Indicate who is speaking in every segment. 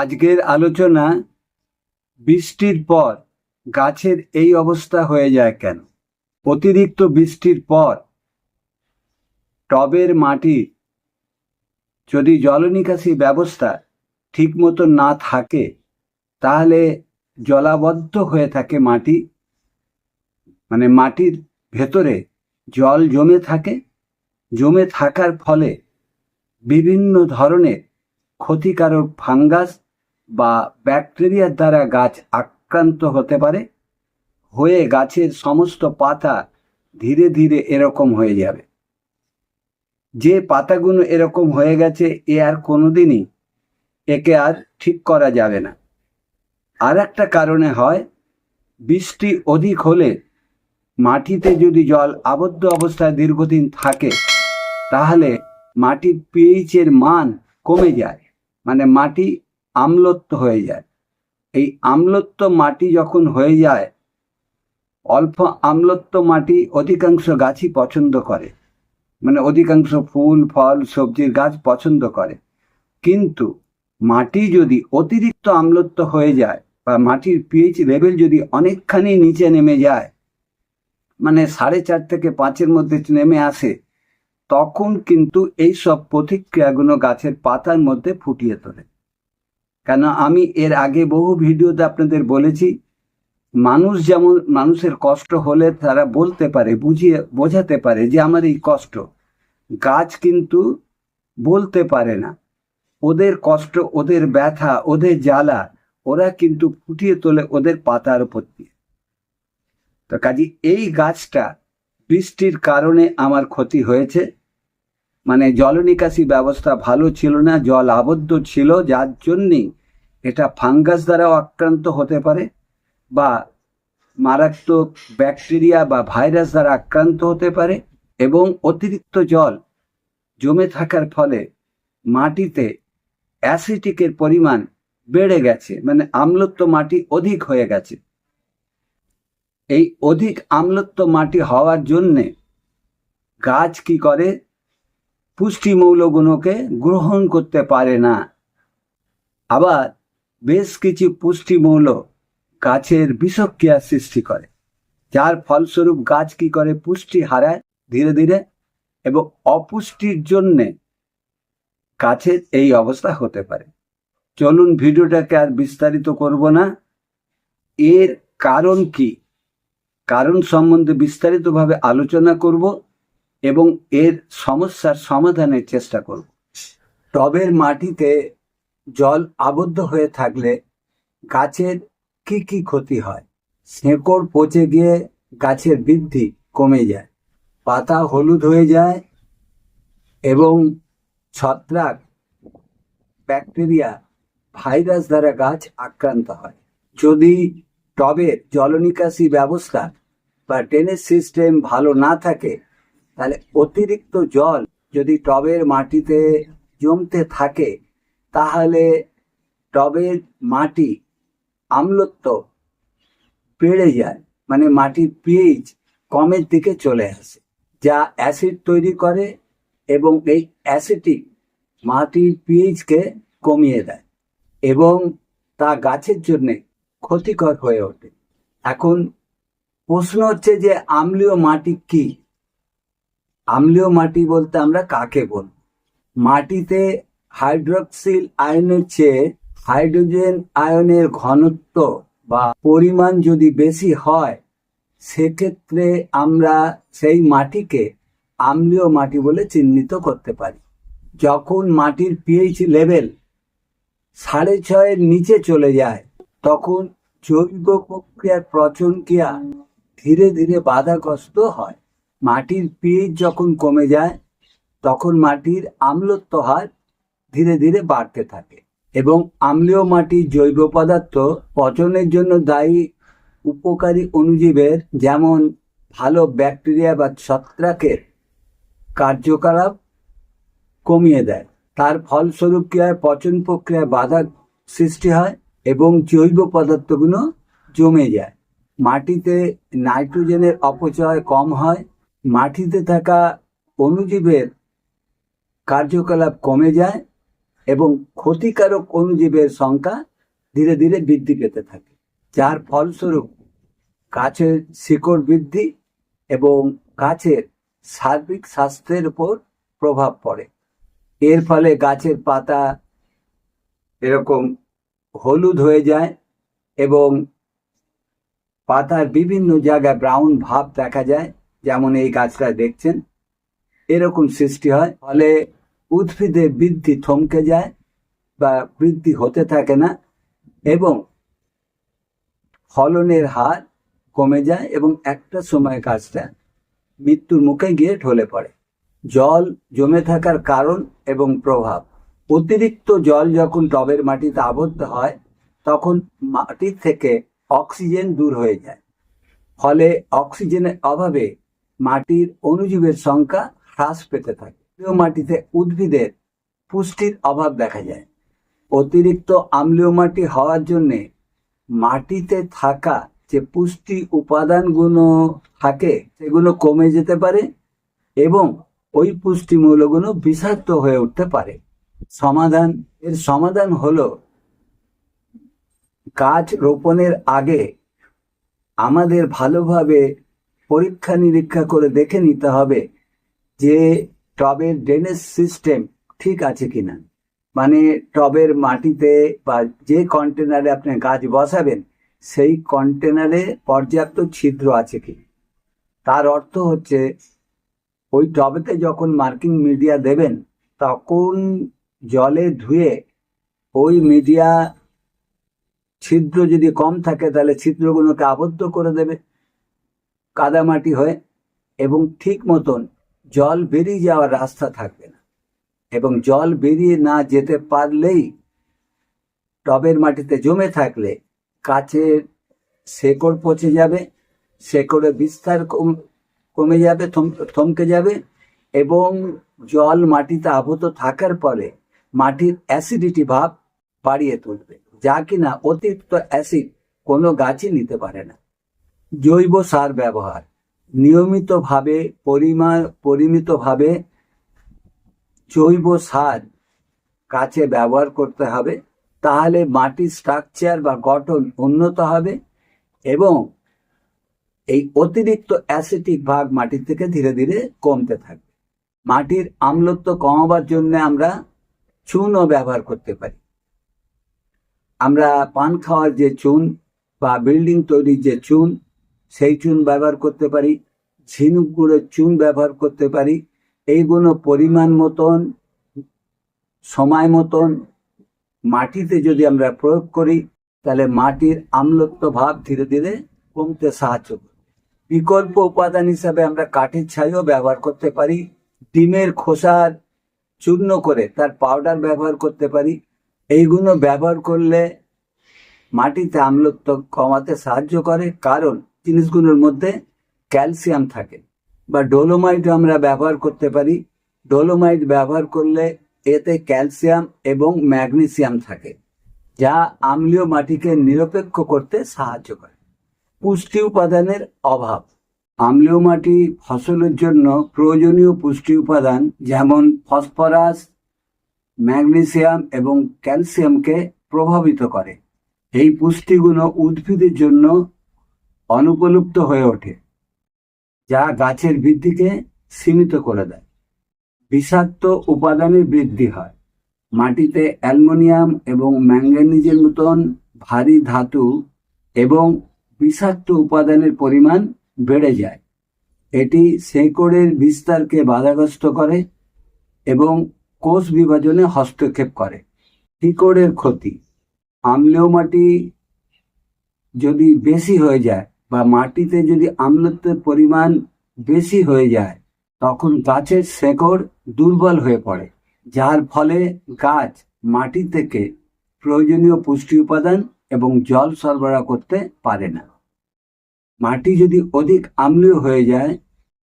Speaker 1: আজকের আলোচনা বৃষ্টির পর গাছের এই অবস্থা হয়ে যায় কেন? অতিরিক্ত বৃষ্টির পর টবের মাটি যদি জলনিকাশি ব্যবস্থা ঠিকমতো না থাকে, তাহলে জলাবদ্ধ হয়ে থাকে মাটি। মানে মাটির ভেতরে জল জমে থাকে। জমে থাকার ফলে বিভিন্ন ধরনের ক্ষতিকারক ফাঙ্গাস বা ব্যাকটেরিয়ার দ্বারা গাছ আক্রান্ত হতে পারে, হয়ে গাছের সমস্ত পাতা ধীরে ধীরে এরকম হয়ে যাবে। যে পাতাগুলো এরকম হয়ে গেছে, এ আর কোনোদিনই একে আর ঠিক করা যাবে না। আর একটা কারণে হয়, বৃষ্টি অধিক হলে মাটিতে যদি জল আবদ্ধ অবস্থায় দীর্ঘদিন থাকে, তাহলে মাটির পিএইচ এর মান কমে যায়। মানে মাটি আম্লত্ব হয়ে যায়। এই আম্লত্ব মাটি যখন হয়ে যায়, অল্প আম্লত্ব মাটি অধিকাংশ গাছই পছন্দ করে। মানে অধিকাংশ ফুল, ফল সবজির গাছ পছন্দ করে। কিন্তু মাটি যদি অতিরিক্ত আম্লত্ব হয়ে যায় বা মাটির পিএইচ লেভেল যদি অনেকখানি নিচে নেমে যায় মানে সাড়ে চার থেকে পাঁচের মধ্যে নেমে আসে, তখন কিন্তু এই সব প্রতিক্রিয়াগুলো গাছের পাতার মধ্যে ফুটিয়ে তোলে। কেন আমি এর আগে বহু ভিডিওতে আপনাদের বলেছি, মানুষ যেমন মানুষের কষ্ট হলে তারা বলতে পারে, বুঝিয়ে বোঝাতে পারে যে আমার এই কষ্ট। গাছ কিন্তু বলতে পারে না। ওদের কষ্ট, ওদের ব্যথা, ওদের জ্বালা, ওরা কিন্তু ফুটিয়ে তোলে ওদের পাতার উপর দিয়ে। তো কাজে এই গাছটা বৃষ্টির কারণে আমার ক্ষতি হয়েছে। মানে জল নিকাশি ব্যবস্থা ভালো ছিল না, জল আবদ্ধ ছিল, যার জন্যেই এটা ফাঙ্গাস দ্বারাও আক্রান্ত হতে পারে বা মারাত্মক ব্যাকটেরিয়া বা ভাইরাস দ্বারা আক্রান্ত হতে পারে এবং অতিরিক্ত জল জমে থাকার ফলে মাটিতে অ্যাসিটিকের পরিমাণ বেড়ে গেছে মানে আম্লত্ব মাটি অধিক হয়ে গেছে। এই অধিক আম্লত্ব মাটি হওয়ার জন্যে গাছ কি করে? পুষ্টিমৌলগুলোকে গ্রহণ করতে পারে না। আবার বেশ কিছু পুষ্টিমৌল গাছের বিষক্রিয়া সৃষ্টি করে, যার ফলস্বরূপ গাছ কি করে পুষ্টি হারায় ধীরে ধীরে এবং অপুষ্টির জন্যে গাছের এই অবস্থা হতে পারে। চলুন ভিডিওটাকে আর বিস্তারিত করব না। এর কারণ কি? কারণ সম্বন্ধে বিস্তারিতভাবে আলোচনা করব। এবং এর সমস্যার সমাধানের চেষ্টা করব। টবের মাটিতে জল আবদ্ধ হয়ে থাকলে গাছের কি কি ক্ষতি হয়? শেকড় পচে গিয়ে গাছের বৃদ্ধি কমে যায়, পাতা হলুদ হয়ে যায় এবং ছত্রাক, ব্যাকটেরিয়া, ভাইরাস দ্বারা গাছ আক্রান্ত হয়। যদি টবের জলনিকাশি ব্যবস্থা বা ড্রেনেজ সিস্টেম ভালো না থাকে তাহলে অতিরিক্ত জল যদি টবের মাটিতে জমতে থাকে, তাহলে টবের মাটি আম্লত্ব বেড়ে যায় মানে মাটির পিএইচ কমের দিকে চলে আসে, যা অ্যাসিড তৈরি করে এবং এই অ্যাসিডিক মাটির পিএইচকে কমিয়ে দেয় এবং তা গাছের জন্যে ক্ষতিকর হয়ে ওঠে। এখন প্রশ্ন হচ্ছে যে আম্লীয় মাটি কি? আম্লীয় মাটি বলতে আমরা কাকে বল মাটিতে হাইড্রক্সিল আয়নের চেয়ে হাইড্রোজেন আয়নের ঘনত্ব বা পরিমাণ যদি বেশি হয়, সেক্ষেত্রে আমরা সেই মাটিকে আম্লীয় মাটি বলে চিহ্নিত করতে পারি। যখন মাটির পিএইচ লেভেল সাড়ে ছয়ের নিচে চলে যায়, তখন জৈব প্রক্রিয়ার পচন ক্রিয়া ধীরে ধীরে বাধাগ্রস্ত হয়। মাটির পিএইচ যখন কমে যায়, তখন মাটির আম্লত্ব হার ধীরে ধীরে বাড়তে থাকে এবং আম্লীয় মাটির জৈব পদার্থ পচনের জন্য দায়ী উপকারী অণুজীবের যেমন ভালো ব্যাকটেরিয়া বা ছত্রাকের কার্যকলাপ কমিয়ে দেয়। তার ফলস্বরূপ কি হয়? পচন প্রক্রিয়ায় বাধা সৃষ্টি হয় এবং জৈব পদার্থগুলো জমে যায়। মাটিতে নাইট্রোজেনের অপচয় কম হয় মাটিতে থাকা অণুজীবের কার্যকলাপ কমে যায় এবং ক্ষতিকারক অণুজীবের সংখ্যা ধীরে ধীরে বৃদ্ধি পেতে থাকে, যার ফলস্বরূপ গাছের শিকড় বৃদ্ধি এবং গাছের সার্বিক স্বাস্থ্যের উপর প্রভাব পড়ে। এর ফলে গাছের পাতা এরকম হলুদ হয়ে যায় এবং পাতার বিভিন্ন জায়গায় ব্রাউন ভাব দেখা যায়। যেমন এই গাছটা দেখছেন, এরকম সৃষ্টি হয়। ফলে উদ্ভিদের বৃদ্ধি থমকে যায় বা বৃদ্ধি হতে থাকে না এবং ফলনের হার কমে যায় এবং একটা সময় গাছটা মৃত্যুর মুখে গিয়ে ঢলে পড়ে। জল জমে থাকার কারণ এবং প্রভাব। অতিরিক্ত জল যখন টবের মাটিতে আবদ্ধ হয়, তখন মাটির থেকে অক্সিজেন দূর হয়ে যায়। ফলে অক্সিজেনের অভাবে মাটির অণুজীবের সংখ্যা হ্রাস পেতে থাকে। মাটিতে উদ্ভিদের পুষ্টির অভাব দেখা যায়। অতিরিক্ত আম্লীয় মাটি হওয়ার জন্যে মাটিতে থাকা যে পুষ্টি উপাদানগুলো থাকে, সেগুলো কমে যেতে পারে এবং ওই পুষ্টিমূলগুলো বিষাক্ত হয়ে উঠতে পারে। সমাধান, এর সমাধান হলো গাছ রোপণের আগে আমাদের ভালোভাবে পরীক্ষা নিরীক্ষা করে দেখে নিতে হবে যে টবের ড্রেনেজ সিস্টেম ঠিক আছে কিনা। মানে টবের মাটিতে বা যে কন্টেনারে আপনি গাছ বসাবেন, সেই কন্টেনারে পর্যাপ্ত ছিদ্র আছে কি তার অর্থ হচ্ছে, ওই টবেতে যখন মার্কিং মিডিয়া দেবেন, তখন জলে ধুয়ে ওই মিডিয়া ছিদ্র যদি কম থাকে, তাহলে ছিদ্রগুলোকে আবদ্ধ করে দেবে। কাদামাটি হয় এবং ঠিক মতন জল বেরিয়ে যাওয়ার রাস্তা থাকবে না। এবং জল বেরিয়ে না যেতে পারলেই টবের মাটিতে জমে থাকলে গাছের শেকড় পচে যাবে, শেকড়ের বিস্তার কম- যাবে, থম- থমকে যাবে এবং জল মাটিতে আবদ্ধ থাকার পরে মাটির অ্যাসিডিটি ভাব বাড়িয়ে তুলবে, যা কিনা অতিরিক্ত অ্যাসিড কোনো গাছই নিতে পারে না। জৈব সার ব্যবহার। নিয়মিতভাবে পরিমাণ পরিমিতভাবে জৈব সার কাছে ব্যবহার করতে হবে। তাহলে মাটির স্ট্রাকচার বা গঠন উন্নত হবে এবং এই অতিরিক্ত অ্যাসিটিক ভাগ মাটির থেকে ধীরে ধীরে কমতে থাকবে। মাটির আম্লত্ব কমাবার জন্য আমরা চুনও ব্যবহার করতে পারি। আমরা পান খাওয়ার যে চুন বা বিল্ডিং তৈরির যে চুন সেই চুন ব্যবহার করতে পারি, ঝিনুক গুঁড়োর চুন ব্যবহার করতে পারি, এইগুলো পরিমাণ মতন, সময় মতন মাটিতে যদি আমরা প্রয়োগ করি, তাহলে মাটির আম্লত্ব ভাব ধীরে ধীরে কমতে সাহায্য করবে। বিকল্প উপাদান হিসাবে আমরা কাঠের ছাইও ব্যবহার করতে পারি, ডিমের খোসার চূর্ণ করে তার পাউডার ব্যবহার করতে পারি, এইগুলো ব্যবহার করলে মাটিতে আম্লত্ব কমাতে সাহায্য করে, কারণ জিনিসগুলোর মধ্যে ক্যালসিয়াম থাকে বা ডোলোমাইট আমরা ব্যবহার করতে পারি। ডোলোমাইট ব্যবহার করলে এতে ক্যালসিয়াম এবং ম্যাগনেসিয়াম থাকে, যা আম্লীয় মাটিকে নিরপেক্ষ করতে সাহায্য করে। পুষ্টি উপাদানের অভাব। আম্লীয় মাটি ফসলের জন্য প্রয়োজনীয় পুষ্টি উপাদান যেমন ফসফরাস, ম্যাগনেসিয়াম এবং ক্যালসিয়ামকে প্রভাবিত করে। এই পুষ্টিগুলো উদ্ভিদের জন্য অনুপলুপ্ত হয়ে ওঠে, যা গাছের বৃদ্ধিকে সীমিত করে দেয়। বিষাক্ত উপাদানের বৃদ্ধি হয়। মাটিতে অ্যালুমিনিয়াম এবং ম্যাঙ্গানিজের মতন ভারী ধাতু এবং বিষাক্ত উপাদানের পরিমাণ বেড়ে যায়। এটি শেকড়ের বিস্তারকে বাধাগ্রস্ত করে এবং কোষ বিভাজনে হস্তক্ষেপ করে। শিকড়ের ক্ষতি। আম্লীয় মাটি যদি বেশি হয়ে যায় বা মাটিতে যদি আম্লত্বের পরিমাণ বেশি হয়ে যায়, তখন গাছের শেকড় দুর্বল হয়ে পড়ে, যার ফলে গাছ মাটি থেকে প্রয়োজনীয় পুষ্টি উপাদান এবং জল সরবরাহ করতে পারে না। মাটি যদি অধিক আম্লীয় হয়ে যায়,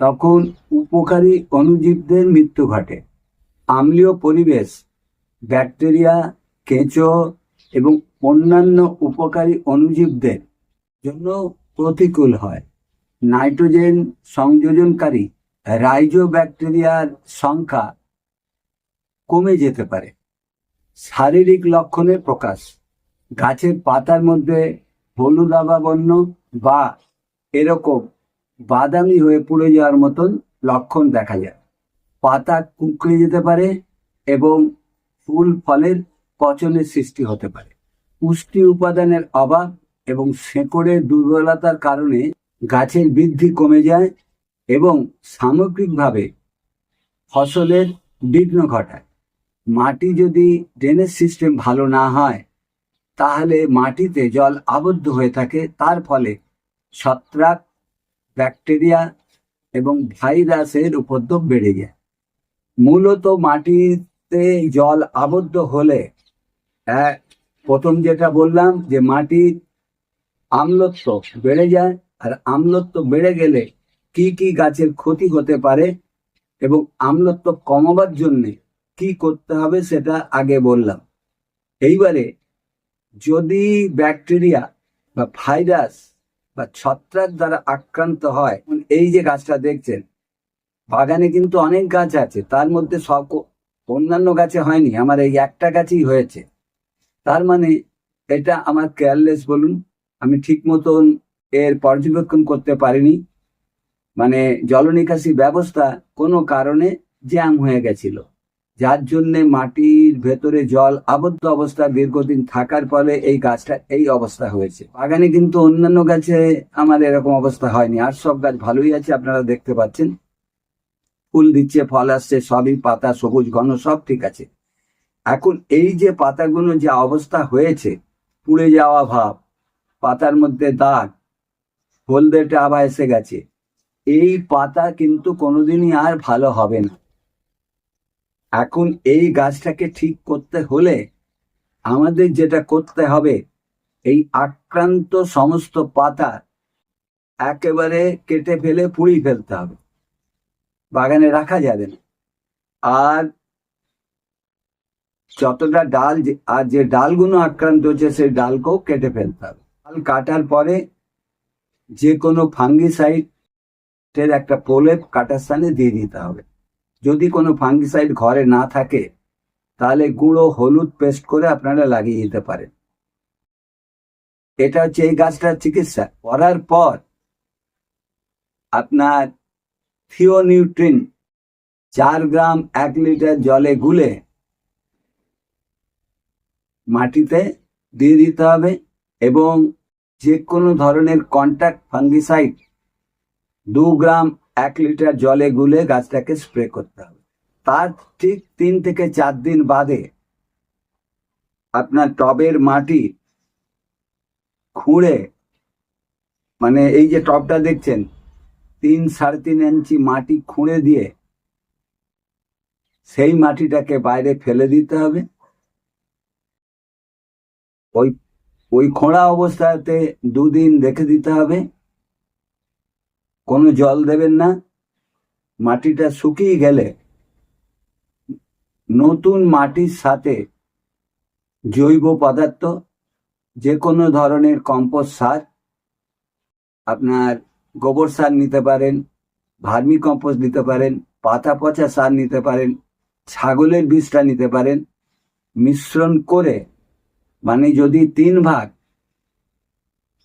Speaker 1: তখন উপকারী অণুজীবদের মৃত্যু ঘটে। আম্লীয় পরিবেশ, ব্যাকটেরিয়া, কেঁচো এবং অন্যান্য উপকারী অণুজীবদের জন্য প্রতিকূল হয়। নাইট্রোজেন সংযোজনকারী রাইজো ব্যাকটেরিয়ার সংখ্যা কমে যেতে পারে। শারীরিক লক্ষণের প্রকাশ। গাছের পাতার মধ্যে হলুদ বর্ণ বা এরকম বাদামি হয়ে পুড়ে যাওয়ার মতন লক্ষণ দেখা যায়। পাতা কুঁকড়ে যেতে পারে এবং ফুল ফলের পচনের সৃষ্টি হতে পারে। পুষ্টি উপাদানের অভাব এবং শেকড়ের দুর্বলতার কারণে গাছের বৃদ্ধি কমে যায় এবং সামগ্রিকভাবে ফসলের বিঘ্ন ঘটায়। মাটি যদি ড্রেনেজ সিস্টেম ভালো না হয়, তাহলে মাটিতে জল আবদ্ধ হয়ে থাকে। তার ফলে ছত্রাক, ব্যাকটেরিয়া এবং ভাইরাসের উপদ্রব বেড়ে যায়। মূলত মাটিতে জল আবদ্ধ হলে প্রথম যেটা বললাম যে মাটির আম্লত্ব বেড়ে যায় আর আম্লত্ব বেড়ে গেলে কি কি গাছের ক্ষতি হতে পারে এবং আম্লত্ব কমাবার জন্যে কি করতে হবে সেটা আগে বললাম। এইবারে যদি ব্যাকটেরিয়া বা ভাইরাস বা ছত্রাক দ্বারা আক্রান্ত হয় এই যে গাছটা দেখছেন, বাগানে কিন্তু অনেক গাছ আছে, তার মধ্যে সব অন্যান্য গাছে হয়নি, আমার এই একটা গাছেই হয়েছে। তার মানে এটা আমার কেয়ারলেস বলুন আমি ঠিক মতন এর পর্যবেক্ষণ করতে পারিনি। মানে জল জলনিকাশি ব্যবস্থা কোনো কারণে জ্যাম হয়ে গেছিল। যার জন্যে মাটির ভেতরে জল আবদ্ধ অবস্থা দীর্ঘদিন থাকার ফলে এই গাছটা এই অবস্থা হয়েছে। বাগানে কিন্তু অন্যান্য গাছে আমার এরকম অবস্থা হয়নি। আর সব গাছ ভালোই আছে, আপনারা দেখতে পাচ্ছেন। ফুল দিচ্ছে, ফল আসছে, সবই পাতা, সবুজ, ঘন, সব ঠিক আছে। এখন এই যে পাতাগুলো যে অবস্থা হয়েছে, পুড়ে যাওয়া ভাব পাতার মধ্যে দাগ। হলদেটে আবার এসে গেছে। এই পাতা কিন্তু কোনোদিনই আর ভালো হবে না। এখন এই গাছটাকে ঠিক করতে হলে আমাদের যেটা করতে হবে, এই আক্রান্ত সমস্ত পাতা একেবারে কেটে ফেলে পুড়িয়ে ফেলতে হবে। বাগানে রাখা যাবে না। আর যতটা ডাল আর যে ডালগুলো আক্রান্ত হচ্ছে, সেই ডালকেও কেটে ফেলতে হবে। ডাল কাটার পরে যে কোনো ফাঙ্গিসাইডের একটা প্রলেপ কাটার স্থানে দিয়ে দিতে হবে। যদি কোনো ফাঙ্গিসাইড ঘরে না থাকে, তাহলে গুঁড়ো হলুদ পেস্ট করে আপনারা লাগিয়ে দিতে পারেন। এটা হচ্ছে এই গাছটার চিকিৎসা। করার পর আপনার থিওনিউট্রিন চার গ্রাম এক লিটার জলে গুলে মাটিতে দিয়ে দিতে হবে। এবং যে কোনো ধরনের কন্ট্যাক্ট ফাঙ্গিসাইড দু গ্রাম, এক লিটার জলে গুলে গাছটাকে স্প্রে করতে হবে। তার ঠিক তিন থেকে চার দিন বাদে আপনার টবের মাটি খুঁড়ে মানে এই যে টবটা দেখছেন, তিন সাড়ে তিন ইঞ্চি মাটি খুঁড়ে দিয়ে সেই মাটিটাকে বাইরে ফেলে দিতে হবে। ওই ওই খোঁড়া অবস্থাতে দুদিন রেখে দিতে হবে। কোনো জল দেবেন না। মাটিটা শুকিয়ে গেলে নতুন মাটির সাথে জৈব পদার্থ যে কোনো ধরনের কম্পোস্ট সার, আপনার গোবর সার নিতে পারেন, ভার্মি কম্পোস্ট নিতে পারেন, পাতা পচা সার নিতে পারেন, ছাগলের বীজটা নিতে পারেন, মিশ্রণ করে মানে যদি তিন ভাগ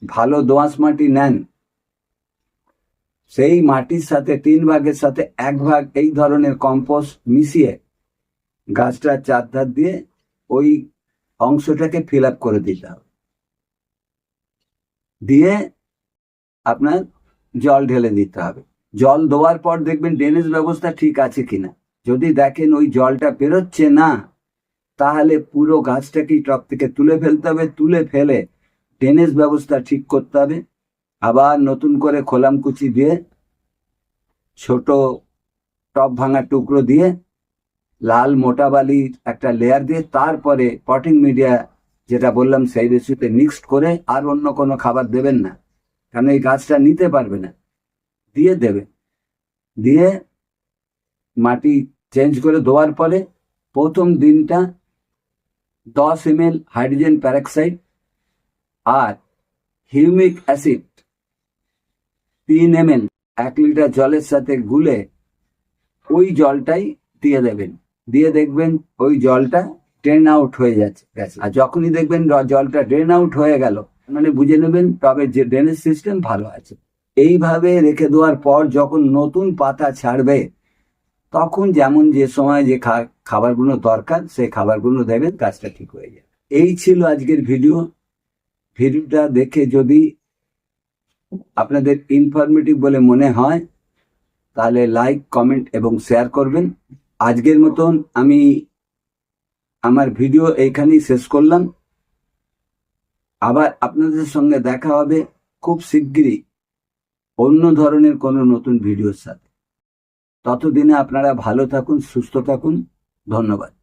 Speaker 1: ভালো দোআঁশ মাটি নেন, সেই মাটির সাথে তিন ভাগের সাথে এক ভাগ এই ধরনের কম্পোস্ট মিশিয়ে গাছটার চারধার দিয়ে ওই অংশটাকে ফিল আপ করে দিতে হবে। দিয়ে আপনার জল ঢেলে দিতে হবে। জল দেওয়ার পর দেখবেন ড্রেনেজ ব্যবস্থা ঠিক আছে কিনা। যদি দেখেন ওই জলটা বেরোচ্ছে না তাহলে পুরো গাছটাকেই টপ থেকে তুলে ফেলতে হবে, তুলে ফেলে ড্রেনেজ ব্যবস্থা ঠিক করতে হবে। আবার নতুন করে খোলামকুচি দিয়ে ছোট টপ ভাঙা টুকরো দিয়ে লাল মোটা বালির একটা লেয়ার দিয়ে তারপরে পটিং মিডিয়া যেটা বললাম সেই রেসিপিতে মিক্সড করে আর অন্য কোনো খাবার দেবেন না। কারণ এই গাছটা নিতে পারবে না। দিয়ে দেবে। দিয়ে মাটি চেঞ্জ করে দেওয়ার পরে প্রথম দিনটা দশ এম এল হাইড্রোজেন প্যারক্সাইড আর হিউমিক অ্যাসিড। তিন এম এল এক লিটার জলের সাথে গুলে ওই জলটাই দিয়ে দেবেন। দিয়ে দেখবেন ওই জলটা ড্রেন আউট হয়ে যাচ্ছে। আর যখনই দেখবেন জলটা ড্রেন আউট হয়ে গেল মানে বুঝে নেবেন তবে যে ড্রেনেজ সিস্টেম ভালো আছে। এইভাবে রেখে দেওয়ার পর যখন নতুন পাতা ছাড়বে, তখন যেমন যে সময় যে খা- খাবারগুলো দরকার, সেই খাবারগুলো দেবেন, কাজটা ঠিক হয়ে যাবে। এই ছিল আজকের ভিডিও। ভিডিওটা দেখে যদি আপনাদের ইনফরমেটিভ বলে মনে হয়, তাহলে লাইক কমেন্ট এবং শেয়ার করবেন। আজকের মতন আমি আমার ভিডিও এইখানেই শেষ করলাম। আবার আপনাদের সঙ্গে দেখা হবে খুব শিগগিরই অন্য ধরনের কোনো নতুন ভিডিওর সাথে। ততদিনে আপনারা ভালো থাকুন, সুস্থ থাকুন। ধন্যবাদ।